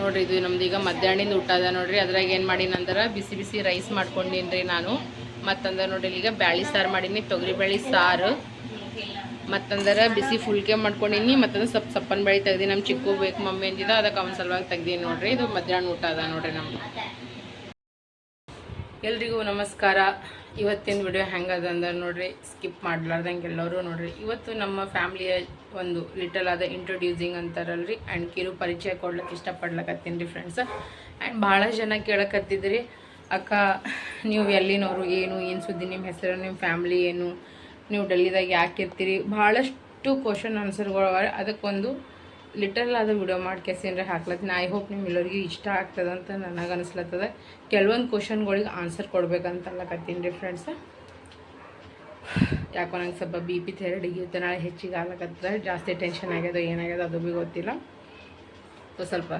ನೋಡ್ರಿ, ಇದು ನಮ್ದು ಈಗ ಮಧ್ಯಾಹ್ನದ ಊಟ ಅದ ನೋಡ್ರಿ. ಅದ್ರಾಗ ಏನು ಮಾಡೀನಂದ್ರೆ ಬಿಸಿ ಬಿಸಿ ರೈಸ್ ಮಾಡ್ಕೊಂಡಿನ್ರಿ ನಾನು. ಮತ್ತಂದ್ರೆ ನೋಡ್ರಿ ಈಗ ಬ್ಯಾಳಿ ಸಾರು ಮಾಡೀನಿ, ತೊಗರಿ ಬೇಳೆ ಸಾರು. ಮತ್ತಂದ್ರೆ ಬಿಸಿ ಫುಲ್ಕೆ ಮಾಡ್ಕೊಂಡಿನಿ, ಮತ್ತಂದ್ರೆ ಸ್ವಲ್ಪ ಸಪ್ಪನ ಬೇಳೆ ತೆಗ್ದು ನಮ್ಮ ಚಿಕ್ಕು ಬೇಕು ಮಮ್ಮಿ ಅಂದಿದ್ದ ಅದಕ್ಕೆ ಅವನ ಸಲುವಾಗಿ ತೆಗ್ದೀನಿ ನೋಡ್ರಿ. ಇದು ಮಧ್ಯಾಹ್ನ ಊಟ ಅದ ನೋಡ್ರಿ ನಮ್ದು. ಎಲ್ರಿಗೂ ನಮಸ್ಕಾರ. ಇವತ್ತಿನ ವಿಡಿಯೋ ಹೆಂಗದ ಅಂದ್ರೆ ನೋಡ್ರಿ ಸ್ಕಿಪ್ ಮಾಡ್ಲಾರ್ದಂಗೆ ಎಲ್ಲರೂ ನೋಡ್ರಿ. ಇವತ್ತು ನಮ್ಮ ಫ್ಯಾಮ್ಲಿಯ ಒಂದು ಲಿಟಲ್ ಆದ ಇಂಟ್ರೊಡ್ಯೂಸಿಂಗ್ ಅಂತಾರಲ್ರಿ. ಆ್ಯಂಡ್ ಕಿರು ಪರಿಚಯ ಕೊಡ್ಲಿಕ್ಕೆ ಇಷ್ಟಪಡ್ಲಕತ್ತೀನಿ ರೀ ಫ್ರೆಂಡ್ಸ್ ಆ್ಯಂಡ್ ಭಾಳ ಜನ ಕೇಳಕತ್ತಿದ್ರಿ, ಅಕ್ಕ, ನೀವು ಎಲ್ಲಿನವರು ಏನು ಏನು ಸುದ್ದಿ? ನಿಮ್ಮ ಹೆಸರು, ನಿಮ್ಮ ಫ್ಯಾಮ್ಲಿ ಏನು? ನೀವು ಡೆಲ್ಲಿದಾಗ ಯಾಕೆ ಇರ್ತೀರಿ? ಭಾಳಷ್ಟು ಕ್ವಶನ್ ಆನ್ಸರ್ಗಳು ಅದಕ್ಕೊಂದು ಲಿಟಲ್ ಆದ ವಿಡಿಯೋ ಮಾಡಿ ಕೆಸಿನ್ರೆ ಹಾಕ್ಲತ್ತೀನಿ. ಐ ಹೋಪ್ ನಿಮ್ಮೆಲ್ಲರಿಗೂ ಇಷ್ಟ ಆಗ್ತದಂತ ನನಗೆ ಅನಿಸ್ಲತ್ತದ ಕೆಲವೊಂದು ಕ್ವಶನ್ಗಳಿಗೆ ಆನ್ಸರ್ ಕೊಡ್ಬೇಕಂತಲ್ಲಕತ್ತೀನಿ ರೀ ಫ್ರೆಂಡ್ಸ್ ಯಾಕೋ ನಂಗೆ ಸ್ವಲ್ಪ ಬಿ ಪಿ ತೆರಡಿಗಿರುತ್ತೆ ನಾಳೆ ಹೆಚ್ಚಿಗೆ ಆಗ್ಲಕತ್ತದ, ಜಾಸ್ತಿ ಟೆನ್ಷನ್ ಆಗ್ಯದ, ಏನಾಗ್ಯದ ಅದು ಭೀ ಗೊತ್ತಿಲ್ಲ. ಸೊ ಸ್ವಲ್ಪ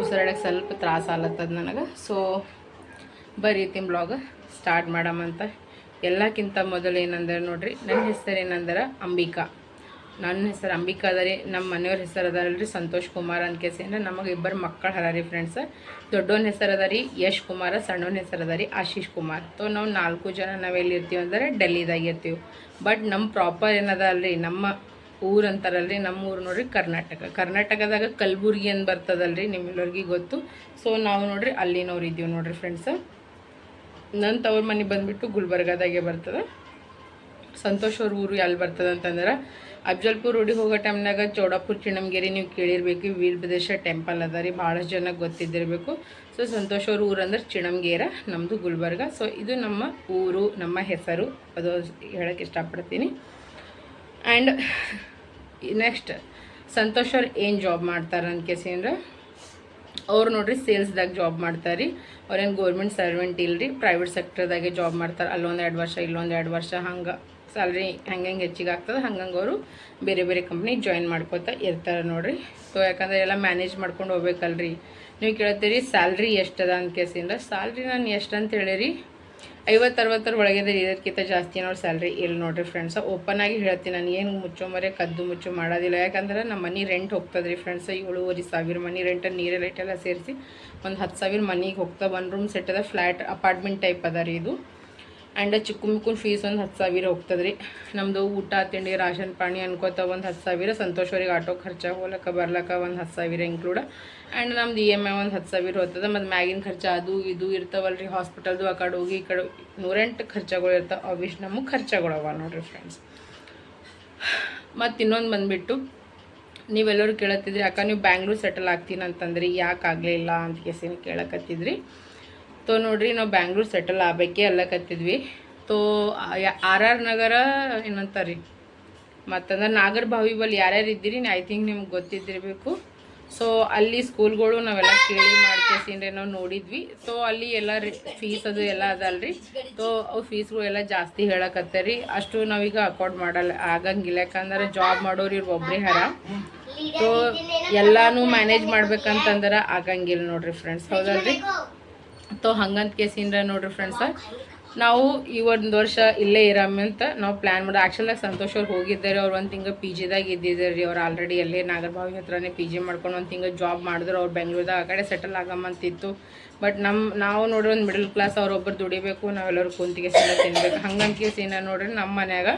ಉಸಿರಾಡಕ್ಕೆ ಸ್ವಲ್ಪ ತ್ರಾಸ ಆಗ್ಲತ್ತದ ನನಗೆ. ಸೊ ಬರೀ ತಿಮ್ ಬ್ಲಾಗ್ ಸ್ಟಾರ್ಟ್ ಮಾಡಮಂತ ಎಲ್ಲಕ್ಕಿಂತ ಮೊದಲು ಏನಂದ್ರೆ ನೋಡ್ರಿ, ನನ್ನ ಹೆಸರು ಏನಂದ್ರೆ ಅಂಬಿಕಾ. ನನ್ನ ಹೆಸರು ಅಂಬಿಕಾ ಅದ ರೀ ನಮ್ಮ ಮನೆಯವ್ರ ಹೆಸರು ಅದಾರಲ್ರಿ ಸಂತೋಷ್ ಕುಮಾರ್ ಅಂತ ಕೇಸಿ ಅಂದ್ರೆ ನಮಗೆ ಇಬ್ಬರು ಮಕ್ಕಳು ಹರ ರೀ ಫ್ರೆಂಡ್ಸ್ ದೊಡ್ಡವನ ಹೆಸರು ಅದ ರೀ ಯಶ್ ಕುಮಾರ ಸಣ್ಣವನ ಹೆಸರು ಅದ ರೀ ಆಶೀಶ್ ಕುಮಾರ್. ತೋ ನಾವು ನಾಲ್ಕು ಜನ ನಾವೆಲ್ಲಿ ಇರ್ತೀವಿ ಅಂದರೆ ಡೆಲ್ಲಿದಾಗ ಇರ್ತೀವಿ. ಬಟ್ ನಮ್ಮ ಪ್ರಾಪರ್ ಏನದ ಅಲ್ರಿ ನಮ್ಮ ಊರು ಅಂತಾರಲ್ರಿ, ನಮ್ಮ ಊರು ನೋಡ್ರಿ ಕರ್ನಾಟಕ. ಕರ್ನಾಟಕದಾಗ ಕಲಬುರ್ಗಿ ಅಂತ ಬರ್ತದಲ್ರಿ ನಿಮ್ಮೆಲ್ಲರಿಗೆ ಗೊತ್ತು. ಸೊ ನಾವು ನೋಡ್ರಿ ಅಲ್ಲಿನವ್ರು ಇದ್ದೀವಿ ನೋಡ್ರಿ ಫ್ರೆಂಡ್ಸ್ ನನ್ನ ತವ್ರ ಮನೆ ಬಂದುಬಿಟ್ಟು ಗುಲ್ಬರ್ಗಾದಾಗೆ ಬರ್ತದೆ. ಸಂತೋಷ್ ಅವ್ರ ಊರು ಎಲ್ಲಿ ಬರ್ತದೆ ಅಂತಂದ್ರೆ ಅಫ್ಜಲ್ಪುರ್ ರೋಡಿಗೆ ಹೋಗೋ ಟೈಮ್ನಾಗ ಚೌಡಾಪುರ್ ಚಿಣ್ಣಮ್ಗೇರಿ ನೀವು ಕೇಳಿರ್ಬೇಕು. ವೀರಭದ್ರೇಶ್ವರ ಟೆಂಪಲ್ ಅದ ರೀ ಭಾಳಷ್ಟು ಜನಕ್ಕೆ ಗೊತ್ತಿದ್ದಿರಬೇಕು. ಸೊ ಸಂತೋಷ್ ಅವ್ರ ಊರು ಅಂದ್ರೆ ಚಿಣಮಗೇರ ನಮ್ಮದು ಗುಲ್ಬರ್ಗ. ಸೊ ಇದು ನಮ್ಮ ಊರು, ನಮ್ಮ ಹೆಸರು. ಅದು ಹೇಳಕ್ಕೆ ಇಷ್ಟಪಡ್ತೀನಿ. ಆ್ಯಂಡ್ ನೆಕ್ಸ್ಟ್ ಸಂತೋಷ್ ಅವ್ರು ಏನು ಜಾಬ್ ಮಾಡ್ತಾರೆ ಅಂತ ಕೇಸಿ ಅಂದ್ರೆ, ಅವ್ರು ನೋಡ್ರಿ ಸೇಲ್ಸ್ದಾಗ ಜಾಬ್ ಮಾಡ್ತಾರೆ. ರೀ ಅವ್ರೇನು ಗೌರ್ಮೆಂಟ್ ಸರ್ವೆಂಟ್ ಇಲ್ರಿ ಪ್ರೈವೇಟ್ ಸೆಕ್ಟರ್ದಾಗೆ ಜಾಬ್ ಮಾಡ್ತಾರೆ. ಅಲ್ಲೊಂದು ಎರಡು ವರ್ಷ, ಇಲ್ಲೊಂದು ಎರಡು ವರ್ಷ, ಹಂಗೆ. ಸ್ಯಾಲ್ರಿ ಹೆಂಗೆ ಹೆಂಗೆ ಹೆಚ್ಚಿಗೆ ಆಗ್ತದೆ. ಹಂಗಂಗೆ ಅವರು ಬೇರೆ ಬೇರೆ ಕಂಪ್ನಿ ಜಾಯಿನ್ ಮಾಡ್ಕೋತಾ ಇರ್ತಾರೆ ನೋಡಿರಿ. ಸೊ ಯಾಕಂದ್ರೆ ಎಲ್ಲ ಮ್ಯಾನೇಜ್ ಮಾಡ್ಕೊಂಡು ಹೋಗ್ಬೇಕಲ್ರಿ. ನೀವು ಕೇಳ್ತೀರಿ ಸ್ಯಾಲ್ರಿ ಎಷ್ಟದ ಅಂತ ಕೇಸಿಂದ ಸ್ಯಾಲ್ರಿ ನಾನು ಎಷ್ಟು ಅಂತ ಹೇಳಿರಿ ಐವತ್ತು ಅರವತ್ತರ ಒಳಗಿದೆ ಇದಕ್ಕಿಂತ ಜಾಸ್ತಿ ಏನೋ ಸ್ಯಾಲ್ರಿ ಇಲ್ಲ ನೋಡಿರಿ ಫ್ರೆಂಡ್ಸ್ ಓಪನ್ ಆಗಿ ಹೇಳ್ತೀನಿ ನಾನು, ಏನು ಮುಚ್ಚೋ ಮರೆ ಕದ್ದು ಮುಚ್ಚು ಮಾಡೋದಿಲ್ಲ. ಯಾಕಂದ್ರೆ ನಮ್ಮ ಮನೆ ರೆಂಟ್ ಹೋಗ್ತದೆ ರೀ ಫ್ರೆಂಡ್ಸ್ ಏಳುವರೆ ಸಾವಿರ ಮನೆ ರೆಂಟ್ ನೀರು ಲೈಟ್ ಎಲ್ಲ ಸೇರಿಸಿ ಒಂದು ಹತ್ತು ಸಾವಿರ ಮನೆಗೆ ಹೋಗ್ತಾ ಒನ್ ರೂಮ್ ಸೆಟ್ ಅದ ಫ್ಲ್ಯಾಟ್ ಅಪಾರ್ಟ್ಮೆಂಟ್ ಟೈಪ್ ಅದ ರೀ ಇದು. ಆ್ಯಂಡ್ ಚಿಕ್ಕ ಮಿಕ್ಕನ ಫೀಸ್ ಒಂದು ಹತ್ತು ಸಾವಿರ ಹೋಗ್ತದೆ ರೀ ನಮ್ಮದು ಊಟ, ತಿಂಡಿ, ರಾಷನ್ ಪಾಣಿ ಅನ್ಕೋತ ಒಂದು ಹತ್ತು ಸಾವಿರ ಸಂತೋಷವ್ರಿಗೆ ಆಟೋ ಖರ್ಚ ಹೋಗ್ಲಕ್ಕ ಬರ್ಲಕ್ಕ ಒಂದು ಹತ್ತು ಸಾವಿರ ಇನ್ಕ್ಲೂಡ ಆ್ಯಂಡ್ ನಮ್ದು ಇ ಎಂ ಐ ಒಂದು ಹತ್ತು ಸಾವಿರ ಹೋಗ್ತದೆ, ಮತ್ತು ಮ್ಯಾಗಿನ ಖರ್ಚು ಅದು ಇದು ಇರ್ತಾವಲ್ಲ ರೀ ಹಾಸ್ಪಿಟಲ್ದು ಆ ಕಡೆ ಹೋಗಿ ಈ ಕಡೆ ನೂರೆಂಟು ಖರ್ಚುಗಳು ಇರ್ತಾವೆ ಅವಿಷ್ಟು ನಮಗೆ ಖರ್ಚುಗಳು ನೋಡಿರಿ ನೋಡ್ರಿ ಫ್ರೆಂಡ್ಸ್ ಮತ್ತು ಇನ್ನೊಂದು ಬಂದುಬಿಟ್ಟು, ನೀವೆಲ್ಲರೂ ಕೇಳತ್ತಿದ್ರಿ, ಅಕ್ಕ, ನೀವು ಬ್ಯಾಂಗ್ಳೂರು ಸೆಟಲ್ ಆಗ್ತೀನಿ ಅಂತಂದ್ರಿ ಯಾಕೆ ಆಗಲಿಲ್ಲ? ಅಂತ ಕೇಸಿನ ಕೇಳಕತ್ತಿದ್ರಿ. ತೋ ನೋಡ್ರಿ, ನಾವು ಬ್ಯಾಂಗ್ಳೂರ್ ಸೆಟಲ್ ಆಗಬೇಕೇ ಅಲ್ಲಕತ್ತಿದ್ವಿ ತೋ ಆರ್ ಆರ್ ನಗರ ಏನಂತಾರೆ? ರೀ ಮತ್ತಂದ್ರೆ ನಾಗರ ಬಾವಿ ಬಲ್ಲಿ ಯಾರ್ಯಾರು ಇದ್ದೀರಿ? ಐ ಥಿಂಕ್ ನಿಮ್ಗೆ ಗೊತ್ತಿದ್ದಿರಬೇಕು. ಸೊ, ಅಲ್ಲಿ ಸ್ಕೂಲ್ಗಳು ನಾವೆಲ್ಲ ಕೇಳಿ ಮಾಡ್ಕೇಸಿನ್ರಿ ನಾವು ನೋಡಿದ್ವಿ. ಸೊ ಅಲ್ಲಿ ಎಲ್ಲ ಫೀಸ್ ಅದು ಎಲ್ಲ ಅದಲ್ರಿ. ಸೊ ಅವು ಫೀಸ್ಗಳು ಎಲ್ಲ ಜಾಸ್ತಿ ಹೇಳಕತ್ತಾರಿ. ಅಷ್ಟು ನಾವೀಗ ಅಕೌಂಟ್ ಮಾಡಲ್ಲ, ಆಗಂಗಿಲ್ಲ. ಯಾಕಂದ್ರೆ ಜಾಬ್ ಮಾಡೋರು ಇವ್ರು ಒಬ್ಬರೇ ಹರ. ಸೊ ಎಲ್ಲಾನು ಮ್ಯಾನೇಜ್ ಮಾಡ್ಬೇಕಂತಂದ್ರೆ ಆಗಂಗಿಲ್ಲ ನೋಡ್ರಿ ಫ್ರೆಂಡ್ಸ್ ಹೌದಲ್ರಿ? ತೋ ಹಂಗಂತ ಕೇಸಿಂದ ನೋಡ್ರಿ ಫ್ರೆಂಡ್ಸ ನಾವು ಈ ಒಂದು ವರ್ಷ ಇಲ್ಲೇ ಇರಮ್ಮಂತ ನಾವು ಪ್ಲ್ಯಾನ್ ಮಾಡಿ ಆ್ಯಕ್ಚುಲಾಗಿ ಸಂತೋಷ್ ಅವ್ರು ಹೋಗಿದ್ದಾರೆ, ಅವ್ರು ಒಂದು ತಿಂಗಳು ಪಿ ಜಿದಾಗ ಇದ್ದಿದ್ದಾರೆ ರೀ, ಅವ್ರು ಆಲ್ರೆಡಿ ಅಲ್ಲೇ ನಾಗರಭಾವಿನ ಹತ್ರನೇ ಪಿ ಜಿ ಮಾಡ್ಕೊಂಡು ಒಂದು ತಿಂಗಳು ಜಾಬ್ ಮಾಡಿದ್ರು, ಅವ್ರು ಬೆಂಗಳೂರ್ದಾಗ ಆ ಕಡೆ ಸೆಟಲ್ ಆಗಮ್ಮಂತಿತ್ತು ಬಟ್ ನಮ್ಮ ನಾವು ನೋಡ್ರಿ ಒಂದು ಮಿಡಲ್ ಕ್ಲಾಸ್ ಅವ್ರೊಬ್ರು ದುಡಿಬೇಕು, ನಾವೆಲ್ಲರೂ ಕುಂತಿಗೆ ಸೀನ ತಿನ್ಬೇಕು. ಹಂಗಂತ ಸೀನ ನೋಡ್ರಿ ನಮ್ಮ ಮನ್ಯಾಗ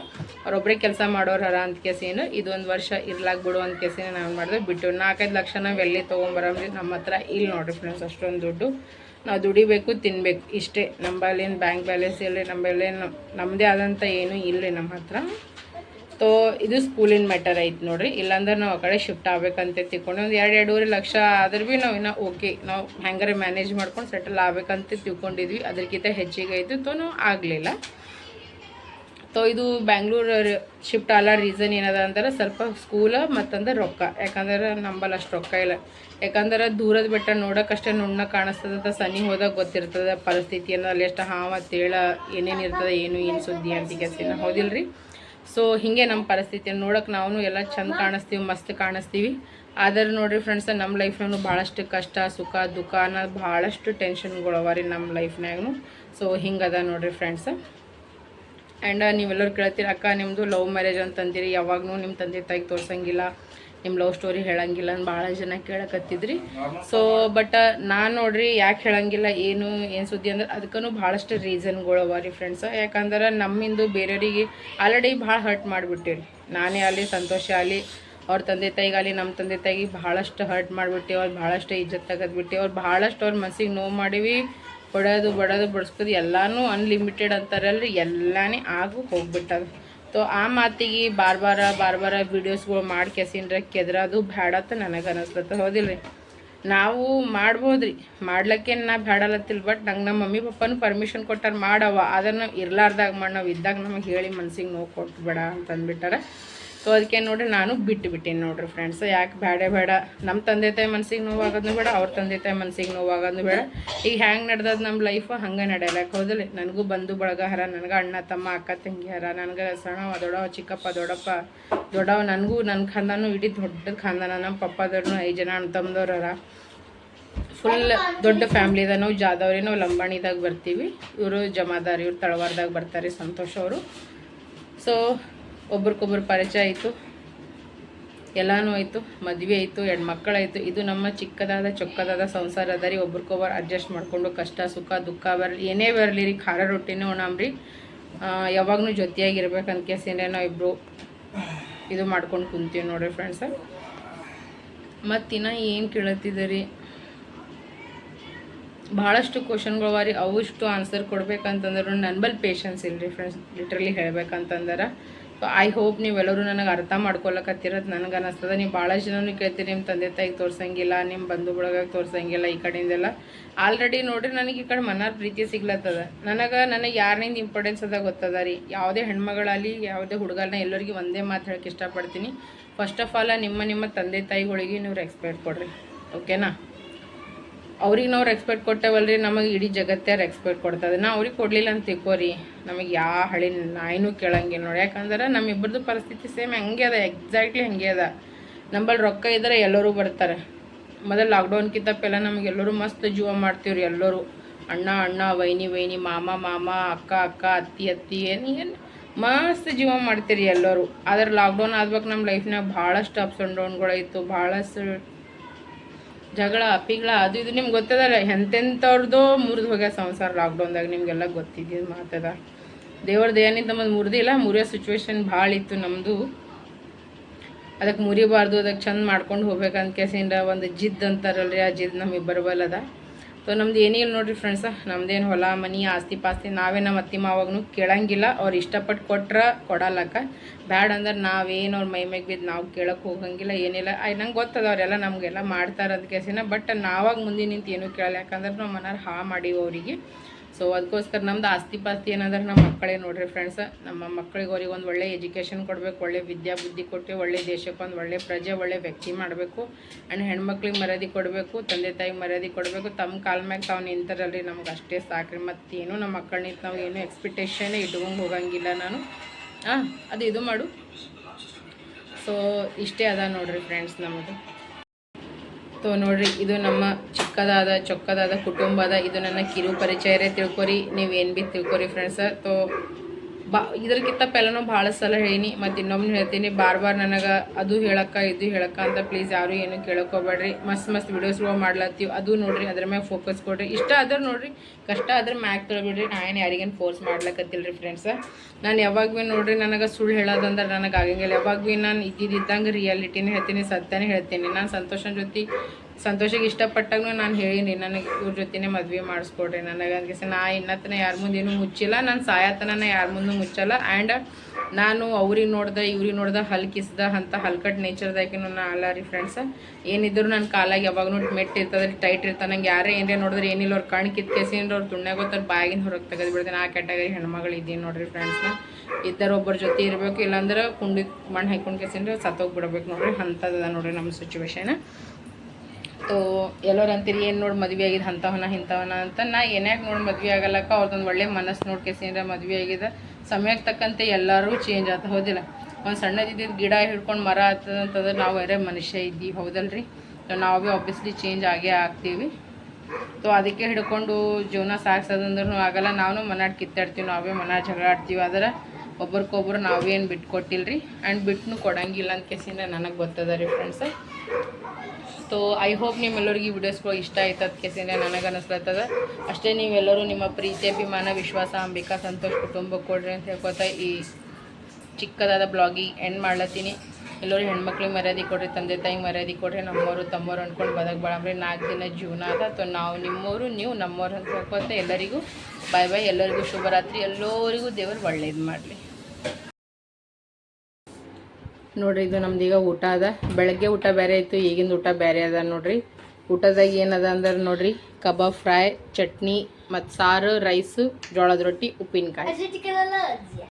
ಅವ್ರೊಬ್ಬರೇ ಕೆಲಸ ಮಾಡೋರು ಹರ ಅಂತ ಕೇಸೇನು ಇದೊಂದು ವರ್ಷ ಇರ್ಲಾಕ್ ಬಿಡು ಅಂತ ಕೇಸಿನ ನಾವು ಮಾಡಿದ್ರೆ ಬಿಟ್ಟು ನಾಲ್ಕೈದು ಲಕ್ಷ ನಾವು ಎಲ್ಲಿ ತೊಗೊಂಬರಮ್ರಿ ನಮ್ಮ ಹತ್ರ ಇಲ್ಲಿ ನೋಡ್ರಿ ಫ್ರೆಂಡ್ಸ್ ಅಷ್ಟೊಂದು ದುಡ್ಡು. ನಾವು ದುಡಿಬೇಕು, ತಿನ್ಬೇಕು, ಇಷ್ಟೇ. ನಂಬಲ್ಲಿನ ಬ್ಯಾಂಕ್ ಬ್ಯಾಲೆನ್ಸ್ ಇಲ್ಲರಿ ನಮ್ಮಲ್ಲೇನು ನಮ್ಮದೇ ಆದಂಥ ಏನೂ ಇಲ್ಲರಿ ನಮ್ಮ ಹತ್ರ. ತೋ ಇದು ಸ್ಕೂಲಿನ ಮ್ಯಾಟರ್ ಐತೆ ನೋಡ್ರಿ. ಇಲ್ಲಾಂದ್ರೆ ನಾವು ಆ ಕಡೆ ಶಿಫ್ಟ್ ಆಗ್ಬೇಕಂತ ತಿಳ್ಕೊಂಡು. ಒಂದು ಎರಡು ಎರಡೂವರೆ ಲಕ್ಷ ಆದ್ರೂ ಭೀ ನಾವು ಇನ್ನೂ ಓಕೆ ನಾವು ಹೆಂಗಾರೆ ಮ್ಯಾನೇಜ್ ಮಾಡ್ಕೊಂಡು ಸೆಟಲ್ ಆಗ್ಬೇಕಂತ ತಿಳ್ಕೊಂಡಿದ್ವಿ. ಅದಕ್ಕಿಂತ ಹೆಚ್ಚಿಗೆ ಆಯಿತು. ತೋ ನಾವು ಆಗಲಿಲ್ಲ. ತೋ ಇದು ಬ್ಯಾಂಗ್ಳೂರು ಶಿಫ್ಟ್ ಆಲ ರೀಸನ್ ಏನದ ಅಂದ್ರೆ ಸ್ವಲ್ಪ ಸ್ಕೂಲ ಮತ್ತಂದ್ರೆ ರೊಕ್ಕ. ಯಾಕಂದ್ರೆ ನಂಬಲ್ಲಿ ಅಷ್ಟು ರೊಕ್ಕ ಇಲ್ಲ. ಯಾಕಂದ್ರೆ ದೂರದ ಬೆಟ್ಟ ನೋಡೋಕ್ಕಷ್ಟೇ ನುಣ್ಣ ಕಾಣಿಸ್ತದ ಸನಿ ಹೋದಾಗ ಗೊತ್ತಿರ್ತದೆ ಪರಿಸ್ಥಿತಿ ಅನ್ನೋ ಅಲ್ಲಿ ಎಷ್ಟು ಹಾವ, ತೇಳ ಏನೇನು ಇರ್ತದೆ, ಏನು ಏನು ಸುದ್ದಿ ಅಂತ ಕೆಸಿನ ಹೌದಿಲ್ರಿ? ಸೊ ಹೀಗೆ ನಮ್ಮ ಪರಿಸ್ಥಿತಿ ನೋಡೋಕೆ ನಾವು ಎಲ್ಲ ಚಂದ ಕಾಣಿಸ್ತೀವಿ, ಮಸ್ತ್ ಕಾಣಿಸ್ತೀವಿ. ಆದರೆ ನೋಡ್ರಿ ಫ್ರೆಂಡ್ಸ್ ನಮ್ಮ ಲೈಫ್ನಾಗೂ ಭಾಳಷ್ಟು ಕಷ್ಟ, ಸುಖ, ದುಃಖ ಅನ್ನೋದು ಭಾಳಷ್ಟು ಟೆನ್ಷನ್ಗಳು ಅವ ರೀ ನಮ್ಮ ಲೈಫ್ನಾಗೂ ಸೊ ಹಿಂಗದ ನೋಡ್ರಿ ಫ್ರೆಂಡ್ಸ್ ಆ್ಯಂಡ್ ನೀವೆಲ್ಲರೂ ಕೇಳ್ತೀರಿ, ಅಕ್ಕ ನಿಮ್ಮದು ಲವ್ ಮ್ಯಾರೇಜ್ ಅಂತಂದಿರಿ ಯಾವಾಗೂ ನಿಮ್ಮ ತಂದೆ ತಾಯಿಗೆ ತೋರ್ಸಂಗಿಲ್ಲ. ನಿಮ್ಮ ಲವ್ ಸ್ಟೋರಿ ಹೇಳಂಗಿಲ್ಲ ಅಂತ ಭಾಳ ಜನ ಕೇಳಕತ್ತಿದ್ರಿ. ಸೊ ಬಟ್ ನಾನು ನೋಡ್ರಿ ಯಾಕೆ ಹೇಳಂಗಿಲ್ಲ, ಏನು ಏನು ಸುದ್ದಿ ಅಂದ್ರೆ ಅದಕ್ಕೂ ಭಾಳಷ್ಟು ರೀಸನ್ಗಳು ಅವ ರೀ ಫ್ರೆಂಡ್ಸ್ ಯಾಕಂದ್ರೆ ನಮ್ಮಿಂದು ಬೇರೆಯವರಿಗೆ ಆಲ್ರೆಡಿ ಭಾಳ ಹರ್ಟ್ ಮಾಡಿಬಿಟ್ಟಿರಿ ನಾನೇ ಆಗಲಿ, ಸಂತೋಷ ಆಗಲಿ, ಅವ್ರ ತಂದೆ ತಾಯಿಗಾಗಲಿ ನಮ್ಮ ತಂದೆ ತಾಯಿಗೆ ಭಾಳಷ್ಟು ಹರ್ಟ್ ಮಾಡಿಬಿಟ್ಟು ಅವ್ರು ಭಾಳಷ್ಟು ಇಜ್ಜತ್ ತೆಗೆದ್ಬಿಟ್ಟು ಅವ್ರು ಭಾಳಷ್ಟು ಅವ್ರ ಮನಸ್ಸಿಗೆ ನೋವು ಮಾಡೀವಿ. ಹೊಡೆಯೋದು ಬಡೋದು ಬಡಿಸ್ಕೋದು ಎಲ್ಲನೂ ಅನ್ಲಿಮಿಟೆಡ್ ಅಂತಾರಲ್ರಿ, ಎಲ್ಲಾನೇ ಆಗು ಹೋಗ್ಬಿಟ್ಟದ. ಸೊ ಆ ಮಾತಿಗೆ ಬಾರ್ ಬಾರ ಬಾರ್ ಬಾರ ವೀಡಿಯೋಸ್ಗಳು ಮಾಡಿ ಕೆಸಿನ್ರ ಕೆದ್ರದು ಬೇಡತ್ತ ನನಗೆ ಅನಿಸ್ಲತ್ತ ಹೌದಿಲ್ರಿ? ನಾವು ಮಾಡ್ಬೋದ್ರಿ. ಮಾಡ್ಲಕ್ಕೆ ನಾ ಬ್ಯಾಡಲತ್ತಿಲ್ಲ ಬಟ್ ನಂಗೆ ನಮ್ಮ ಮಮ್ಮಿ ಪಪ್ಪನೂ ಪರ್ಮಿಷನ್ ಕೊಟ್ಟಾರ ಮಾಡವ ಅದನ್ನು ಇರ್ಲಾರ್ದಾಗ ಮಾಡಿ, ನಾವು ಇದ್ದಾಗ ನಮಗೆ ಹೇಳಿ ಮನ್ಸಿಗೆ ನೋವು ಕೊಟ್ಬೇಡ ಅಂತ ಅಂದ್ಬಿಟ್ಟಾರ ಸೊ ಅದಕ್ಕೆ ನೋಡ್ರಿ, ನಾನು ಬಿಟ್ಟು ಬಿಟ್ಟೀನಿ ನೋಡ್ರಿ ಫ್ರೆಂಡ್ಸ್ ಯಾಕೆ ಬೇಡ ಬೇಡ. ನಮ್ಮ ತಂದೆ ತಾಯಿ ಮನ್ಸಿಗೆ ನೋವಾಗೋದು ಬೇಡ, ಅವ್ರ ತಂದೆ ತಾಯಿ ಮನ್ಸಿಗೆ ನೋವಾಗೋದು ಬೇಡ. ಈಗ ಹ್ಯಾಂಗೆ ನಡೆದದ್ದು ನಮ್ಮ ಲೈಫ್ ಹಂಗೆ ನಡೆಯಲ್ಲ ಯಾಕೆ ಹೌದಿಲ್ಲ ನನಗೂ ಬಂಧು ಬಳಗ ಹರ ನನಗೆ ಅಣ್ಣ, ತಮ್ಮ, ಅಕ್ಕ ತಂಗಿ ಹರ ನನಗೆ ಸಣ್ಣವ ದೊಡ್ಡವ, ಚಿಕ್ಕಪ್ಪ, ದೊಡ್ಡಪ್ಪ, ದೊಡ್ಡವ, ನನಗೂ ನನ್ನ ಖಾನದಾನು ಇಡೀ ದೊಡ್ಡ ಖಾನದಾನ ನಮ್ಮ ಪಪ್ಪದವ್ರನ್ನು ಐದು ಜನ ಅಣ್ಣ ತಮ್ಮದವ್ರು ಫುಲ್ ದೊಡ್ಡ ಫ್ಯಾಮ್ಲಿದಾಗ ಅದ. ನಾವು ಜಾದವ್ರಿ ನಾವು ಲಂಬಾಣಿದಾಗ ಬರ್ತೀವಿ. ಇವರು ಜಮಾದಾರಿ, ಇವ್ರು ತಳವಾರ್ದಾಗ ಬರ್ತಾರೆ, ಸಂತೋಷ್ ಅವರು. ಸೊ ಒಬ್ರಿಗೊಬ್ರು ಪರಿಚಯ ಆಯಿತು. ಎಲ್ಲನೂ ಆಯಿತು, ಮದುವೆ ಆಯಿತು, ಎರಡು ಮಕ್ಕಳಾಯಿತು. ಇದು ನಮ್ಮ ಚಿಕ್ಕದಾದ, ಚೊಕ್ಕದಾದ ಸಂಸಾರ ಅದ ರೀ ಒಬ್ರಿಗೊಬ್ಬರು ಅಡ್ಜಸ್ಟ್ ಮಾಡಿಕೊಂಡು ಕಷ್ಟ, ಸುಖ, ದುಃಖ ಬರಲಿ ಏನೇ ಬರಲಿ ರೀ, ಖಾರ ರೊಟ್ಟಿನೂ ರೀ. ಯಾವಾಗಲೂ ಜೊತೆಯಾಗಿರ್ಬೇಕು ಅನ್ಕೇಸಿನೇ ನಾವು ಇಬ್ಬರು ಇದು ಮಾಡ್ಕೊಂಡು ಕುಂತೀವಿ ನೋಡ್ರಿ ಫ್ರೆಂಡ್ಸ ಮತ್ತಿನ್ನ ಏನು ಕೇಳತ್ತಿದ್ದೀರಿ ಭಾಳಷ್ಟು ಕ್ವಶನ್ಗಳು ರೀ. ಅವಿಷ್ಟು ಆನ್ಸರ್ ಕೊಡ್ಬೇಕಂತಂದ್ರೆ ನನ್ನ ಬಳಿ ಪೇಷನ್ಸ್ ಇಲ್ಲ ರೀ ಫ್ರೆಂಡ್ಸ್ ಲಿಟ್ರಲಿ ಹೇಳ್ಬೇಕಂತಂದ್ರೆ. ಸೊ ಐ ಹೋಪ್ ನೀವೆಲ್ಲರೂ ನನಗೆ ಅರ್ಥ ಮಾಡ್ಕೊಳಕತ್ತಿರೋದು ನನಗೆ ಅನ್ನಿಸ್ತದೆ ನೀವು ಭಾಳ ಜನನು ಕೇಳ್ತೀರಿ ನಿಮ್ಮ ತಂದೆ ತಾಯಿಗೆ ತೋರ್ಸಂಗಿಲ್ಲ ನಿಮ್ಮ ಬಂಧು ಬಳಗಾಗ ತೋರ್ಸಂಗಿಲ್ಲ ಈ ಕಡೆಯಿಂದೆಲ್ಲ. ಆಲ್ರೆಡಿ ನೋಡ್ರಿ, ನನಗೆ ಈ ಕಡೆ ಮನಾರ್ ಪ್ರೀತಿ ಸಿಗ್ಲತ್ತದ. ನನಗೆ ನನಗೆ ಯಾರನಿಂದ ಇಂಪಾರ್ಟೆನ್ಸ್ ಅದ ಗೊತ್ತದ ರೀ. ಯಾವುದೇ ಹೆಣ್ಮಗಳಾಗಲಿ, ಯಾವುದೇ ಹುಡುಗರನ್ನ ಎಲ್ಲರಿಗೂ ಒಂದೇ ಮಾತು ಹೇಳಕ್ಕೆ ಇಷ್ಟಪಡ್ತೀನಿ. ಫಸ್ಟ್ ಆಫ್ ಆಲ್ ನಿಮ್ಮ ನಿಮ್ಮ ತಂದೆ ತಾಯಿಗಳಿಗೆ ನೀವು ರೆಸ್ಪೆಕ್ಟ್ ಕೊಡ್ರಿ. ಓಕೆನಾ ಅವ್ರಿಗೆ ನಾವು ರೆಸ್ಪೆಕ್ಟ್ ಕೊಟ್ಟೇವಲ್ರಿ, ನಮಗೆ ಇಡೀ ಜಗತ್ತೇ ರೆಸ್ಪೆಕ್ಟ್ ಕೊಡ್ತದೆ. ನಾ ಅವ್ರಿಗೆ ಕೊಡಲಿಲ್ಲ ಅಂತ ತಿಕ್ಕೋರಿ ನಮಗೆ ಯಾವ ಹಳಿ ನಾಯಿನೂ ಕೇಳಂಗಿಲ್ಲ ನೋಡಿ. ಯಾಕಂದ್ರೆ ನಮ್ಮಿಬ್ಬರದು ಪರಿಸ್ಥಿತಿ ಸೇಮ್ ಹಂಗೆ ಅದ ಎಕ್ಸಾಕ್ಟ್ಲಿ ಹಂಗೆ ಅದ. ನಂಬಲ್ಲಿ ರೊಕ್ಕ ಇದ್ದರೆ ಎಲ್ಲರೂ ಬರ್ತಾರೆ. ಮೊದಲು ಲಾಕ್ಡೌನ್ಕಿಂತ ಪೆಲ್ಲ ನಮಗೆ ಎಲ್ಲರೂ ಮಸ್ತ್ ಜೀವ ಮಾಡ್ತೀವ್ರಿ ಎಲ್ಲರೂ. ಅಣ್ಣ ಅಣ್ಣ, ವೈನಿ ವೈನಿ, ಮಾಮ ಮಾಮ, ಅಕ್ಕ ಅಕ್ಕ, ಅತ್ತಿ ಅತ್ತಿ, ಏನು ಏನು ಮಸ್ತ್ ಜೀವ ಮಾಡ್ತೀರಿ ಎಲ್ಲರೂ. ಆದ್ರೆ ಲಾಕ್ಡೌನ್ ಆದ್ಬೇಕು ನಮ್ಮ ಲೈಫ್ನಾಗ ಭಾಳಷ್ಟು ಅಪ್ಸ್ ಆ್ಯಂಡ್ ಡೌನ್ಗಳಾಯಿತು ಭಾಳಷ್ಟು ಜಗಳ ಪಿಗಳ ಅದು ಇದು ನಿಮ್ಗೆ ಗೊತ್ತದಲ್ಲ ಎಂತೆಂಥವ್ರದ್ದು ಮುರಿದು ಹೋಗ್ಯ ಸಂಸಾರ ಲಾಕ್ಡೌನ್ದಾಗ ನಿಮಗೆಲ್ಲ ಗೊತ್ತಿದ್ದಿದ್ದು ಮಾತದ. ದೇವ್ರ ದಯಾನಿಂದ ಒಂದು ಮುರಿದಿಲ್ಲ ಮುರಿಯೋ ಸಿಚುವೇಶನ್ ಭಾಳ ಇತ್ತು ನಮ್ಮದು ಅದಕ್ಕೆ ಮುರಿಬಾರ್ದು ಅದಕ್ಕೆ ಚಂದ ಮಾಡ್ಕೊಂಡು ಹೋಗ್ಬೇಕಂತ ಕೇಸಿಂದ ಒಂದು ಜಿದ್ ಅಂತಾರಲ್ರಿ, ಆ ಜಿದ್ದು ನಮಗೆ ಬಲ್ಲದ ಸೊ ನಮ್ದು ಏನಿಲ್ಲ ನೋಡ್ರಿ ಫ್ರೆಂಡ್ಸ ನಮ್ದೇನು ಹೊಲ, ಮನಿ, ಆಸ್ತಿ ಪಾಸ್ತಿ ನಾವೇ ನಮ್ಮ ಅತ್ತಿ ಮಾವಾಗೂ ಕೇಳಂಗಿಲ್ಲ. ಅವ್ರು ಇಷ್ಟಪಟ್ಟು ಕೊಟ್ರೆ ಕೊಡಲ್ಲಕ್ಕ. ಬ್ಯಾಡ ಅಂದ್ರೆ ನಾವೇನು ಅವ್ರ ಮೈ ಮ್ಯಾಗ ಬಿದ್ದು ನಾವು ಕೇಳಕ್ಕೆ ಹೋಗಂಗಿಲ್ಲ, ಏನಿಲ್ಲ. ಆಯ್ತು ನಂಗೆ ಗೊತ್ತದ ಅವರೆಲ್ಲ ನಮಗೆಲ್ಲ ಮಾಡ್ತಾರೆ ಅದಕ್ಕೆ ಬಟ್ ನಾವಾಗ ಮುಂದೆ ನಿಂತು ಏನೂ ಕೇಳಲ್ಲ. ಯಾಕಂದ್ರೆ ನಮ್ಮ ಮನಾರ್ ಹಾ ಮಾಡೀವಿ ಅವರಿಗೆ. ಸೊ ಅದಕ್ಕೋಸ್ಕರ ನಮ್ದು ಆಸ್ತಿ ಪಾಸ್ತಿ ಏನಂದ್ರೆ ನಮ್ಮ ಮಕ್ಕಳೇ ನೋಡ್ರಿ ಫ್ರೆಂಡ್ಸ್ ನಮ್ಮ ಮಕ್ಕಳಿಗೆ ಅವ್ರಿಗೆ ಒಂದು ಒಳ್ಳೆ ಎಜುಕೇಷನ್ ಕೊಡಬೇಕು, ಒಳ್ಳೆ ವಿದ್ಯಾ ಬುದ್ಧಿ ಕೊಟ್ಟು, ಒಳ್ಳೆ ದೇಶಕ್ಕೆ ಒಂದು ಒಳ್ಳೆ ಪ್ರಜೆ, ಒಳ್ಳೆ ವ್ಯಕ್ತಿ ಮಾಡಬೇಕು. ಆ್ಯಂಡ್ ಹೆಣ್ಮಕ್ಳಿಗೆ ಮರ್ಯಾದೆ ಕೊಡಬೇಕು, ತಂದೆ ತಾಯಿಗೆ ಮರ್ಯಾದೆ ಕೊಡಬೇಕು. ತಮ್ಮ ಕಾಲ ಮ್ಯಾಗ ತಾವು ನಿಂತರಲ್ರಿ ನಮ್ಗೆ ಅಷ್ಟೇ ಸಾಕ್ರಿ. ಮತ್ತೇನು ನಮ್ಮ ಮಕ್ಕಳ ನಿಂತು ನಾವು ಏನು ಎಕ್ಸ್ಪೆಕ್ಟೇಷನ್ ಇಟ್ಕೊಂಡು ಹೋಗಂಗಿಲ್ಲ ನಾನು. ಹಾಂ ಅದು ಇದು ಮಾಡು. ಸೊ ಇಷ್ಟೇ ಅದ ನೋಡ್ರಿ ಫ್ರೆಂಡ್ಸ್ ನಮ್ಮದು ಸೊ ನೋಡ್ರಿ, ಇದು ನಮ್ಮ ಚಿಕ್ಕದಾದ ಚೊಕ್ಕದಾದ ಕುಟುಂಬದ ಇದು ನನ್ನ ಕಿರು ಪರಿಚಯರೇ ತಿಳ್ಕೊರಿ, ನೀವು ಏನು ಭೀ ತಿಳ್ಕೊರಿ ಫ್ರೆಂಡ್ಸ ತೋ, ಬಾ, ಇದ್ರಕ್ಕಿಂತ ಪೆಲ್ಲನೂ ಭಾಳ ಸಲ ಹೇಳೀನಿ, ಮತ್ತು ಇನ್ನೊಮ್ಮೆ ಹೇಳ್ತೀನಿ, ಬಾರ್ ಬಾರ್ ನನಗೆ ಅದು ಹೇಳಕ್ಕ, ಇದು ಹೇಳಕ್ಕ ಅಂತ ಪ್ಲೀಸ್ ಯಾರು ಏನು ಕೇಳ್ಕೊಬೇಡ್ರಿ. ಮಸ್ತ್ ಮಸ್ತ್ ವೀಡಿಯೋಸ್ಗಳು ಮಾಡ್ಲತ್ತೀವಿ. ಅದು ನೋಡ್ರಿ, ಅದ್ರ ಮ್ಯಾಗ ಫೋಕಸ್ ಕೊಡ್ರಿ. ಇಷ್ಟ ಆದ್ರೆ ನೋಡ್ರಿ, ಕಷ್ಟ ಆದ್ರೆ ಮ್ಯಾಕ್ ತೊಳ್ಬಿಡ್ರಿ. ನಾ ಏನು ಯಾರಿಗೇನು ಫೋರ್ಸ್ ಮಾಡ್ಲಕತ್ತಿಲ್ಲ ರೀ ಫ್ರೆಂಡ್ಸ ನಾನು ಯಾವಾಗ ಭೀ ನೋಡ್ರಿ, ನನಗೆ ಸುಳ್ಳು ಹೇಳೋದಂದ್ರೆ ನನಗೆ ಆಗಂಗಿಲ್ಲ. ಯಾವಾಗ ಭೀ ನಾನು ಇದ್ದಿದ್ದಂಗೆ ರಿಯಾಲಿಟಿನೇ ಹೇಳ್ತೀನಿ, ಸತ್ಯನೇ ಹೇಳ್ತೀನಿ. ನಾನು ಸಂತೋಷನ ಜೊತೆ ಸಂತೋಷಕ್ಕೆ ಇಷ್ಟಪಟ್ಟಾಗೂ ನಾನು ಹೇಳೀನಿ, ನನಗೆ ಇವ್ರ ಜೊತೆನೇ ಮದುವೆ ಮಾಡಿಸ್ಕೊಡ್ರಿ, ನನಗೆ ಅದಕ್ಕೆ ನಾ ಇನ್ನತ್ತನ ಯಾರ ಮುಂದೇನು ಮುಚ್ಚಿಲ್ಲ, ನಾನು ಸಾಯತನ ಯಾರ ಮುಂದೂ ಮುಚ್ಚಲ್ಲ ಆ್ಯಂಡ್ ನಾನು ಅವ್ರಿಗೆ ನೋಡ್ದೆ, ಇವ್ರಿಗೆ ನೋಡ್ದೆ ಹಲ್ಕಿಸ್ದ ಅಂತ ಹಲ್ಕಟ್ ನೇಚರ್ದಾಗಿನೂ ನಾ ಅಲ್ಲ ರೀ ಫ್ರೆಂಡ್ಸ್ ಏನಿದ್ರು ನನ್ನ ಕಾಲಾಗಿ ಯಾವಾಗೂ ಮೆಟ್ ಇರ್ತದೆ ಟೈಟ್ ಇರ್ತದೆ ನಂಗೆ ಯಾರೇ ಏನೇ ನೋಡಿದ್ರೆ ಏನಿಲ್ಲ, ಅವ್ರು ಕಣ್ ಕಿತ್ಕೇಸಿಂದ್ರೆ ಅವ್ರು ತುಣ್ಣೆ ಗೊತ್ತಾರ ಬಾಗಿನ ಹೊರಗೆ ತೆಗೆದು ಬಿಡ್ತೀನಿ. ಆ ಕ್ಯಾಟಗರಿ ಹೆಣ್ಮಗಳು ಇದ್ದೀನಿ ನೋಡ್ರಿ ಫ್ರೆಂಡ್ಸ್ನ ಇದ್ದಾರೆ ಒಬ್ಬರ ಜೊತೆ ಇರಬೇಕು, ಇಲ್ಲಾಂದ್ರೆ ಕುಂಡಿ ಮಣ್ಣು ಹಾಕೊಂಡು ಕೇಸಿಂದ್ರೆ ಸತ್ತೋಗ್ಬಿಡ್ಬೇಕು ನೋಡ್ರಿ ಅಂಥದ್ದು ನೋಡ್ರಿ ನಮ್ಮ ಸಿಚುವೇಶನ್ ಸೊ ಎಲ್ಲರು ಅಂತೀರಿ ಏನು ನೋಡಿ ಮದುವೆ ಆಗಿದ್ದು ಅಂಥವನ ಇಂಥವನ ಅಂತ ನಾ ಏನ್ಯಾಕೆ ನೋಡಿ ಮದುವೆ ಆಗಲ್ಲಕ್ಕ ಅವ್ರದ್ದೊಂದು ಒಳ್ಳೆ ಮನಸ್ಸು ನೋಡ್ಕೇಸಿಂದ್ರೆ ಮದುವೆ ಆಗಿದೆ. ಸಮಯಕ್ಕೆ ತಕ್ಕಂತೆ ಎಲ್ಲರೂ ಚೇಂಜ್ ಆತ, ಹೌದಿಲ್ಲ? ಒಂದು ಸಣ್ಣದಿದ್ದಿದ್ದು ಗಿಡ ಹಿಡ್ಕೊಂಡು ಮರ ಆಗ್ತದಂತಂದ್ರೆ ನಾವು ಬೇರೆ ಮನುಷ್ಯ ಇದ್ದೀವಿ ಹೌದಲ್ರಿ? ನಾವು ಭೀ ಆಬ್ವಿಯಸ್ಲಿ ಚೇಂಜ್ ಆಗೇ ಆಗ್ತೀವಿ. ಸೊ ಅದಕ್ಕೆ ಹಿಡ್ಕೊಂಡು ಜೀವನ ಸಾಗಿಸೋದಂದ್ರೂ ಆಗಲ್ಲ ನಾವು ಮನಾಡ್ ಕಿತ್ತಾಡ್ತೀವಿ, ನಾವೇ ಮನ ಜಗಳ ಆಡ್ತೀವಿ. ಆದ್ರೆ ಒಬ್ರಿಗೊಬ್ರು ನಾವೇನು ಬಿಟ್ಕೊಟ್ಟಿಲ್ಲ ರೀ ಆ್ಯಂಡ್ ಬಿಟ್ಟು ಕೊಡಂಗಿಲ್ಲ ಅಂತ ಕೇಸಿಂದ ನನಗೆ ಗೊತ್ತದ ರೀ ಫ್ರೆಂಡ್ಸ್ ಸೊ ಐ ಹೋಪ್ ನಿಮ್ಮೆಲ್ಲರಿಗೂ ಈ ವಿಡಿಯೋಸ್ಗಳು ಇಷ್ಟ ಆಯ್ತು. ಅದಕ್ಕೆ ನನಗೆ ಅನಿಸ್ಲತ್ತದ ಅಷ್ಟೇ ನೀವೆಲ್ಲರೂ ನಿಮ್ಮ ಪ್ರೀತಿ, ಅಭಿಮಾನ, ವಿಶ್ವಾಸ, ಅಂಬಿಕಾ, ಸಂತೋಷ ಕುಟುಂಬ ಕೊಡ್ರಿ ಅಂತ ಹೇಳ್ಕೊತಾ ಈ ಚಿಕ್ಕದಾದ ಬ್ಲಾಗಿಗೆ ಎಂಡ್ ಮಾಡ್ಲತ್ತೀನಿ. ಎಲ್ಲರೂ ಹೆಣ್ಮಕ್ಳಿಗೆ ಮರ್ಯಾದೆ ಕೊಡ್ರಿ, ತಂದೆ ತಾಯಿಗೆ ಮರ್ಯಾದೆ ಕೊಡ್ರಿ ನಮ್ಮವರು ತಮ್ಮವ್ರು ಅಂದ್ಕೊಂಡು ಬದಕ್ ಬಾಳಂಬ್ರಿ ನಾಲ್ಕು ದಿನ ಜೀವನ ಅದ. ಅಥವಾ ನಾವು ನಿಮ್ಮವರು ನೀವು ನಮ್ಮವ್ರು ಅಂತ ಹೇಳ್ಕೊತ ಎಲ್ಲರಿಗೂ ಬಾಯ್ ಬಾಯ್ ಎಲ್ಲರಿಗೂ ಶುಭರಾತ್ರಿ. ಎಲ್ಲರಿಗೂ ದೇವರು ಒಳ್ಳೇದು ಮಾಡಲಿ. ನೋಡ್ರಿ, ಇದು ನಮ್ದು ಈಗ ಊಟ ಅದ. ಬೆಳಗ್ಗೆ ಊಟ ಬೇರೆ ಇತ್ತು, ಈಗಿಂದ ಊಟ ಬೇರೆ ಅದ ನೋಡ್ರಿ. ಊಟದಾಗ ಏನದ ಅಂದ್ರೆ ನೋಡ್ರಿ, ಕಬಾಬ್ ಫ್ರೈ, ಚಟ್ನಿ ಮತ್ತು ಸಾರು, ರೈಸು, ಜೋಳದ ರೊಟ್ಟಿ, ಉಪ್ಪಿನಕಾಯಿ.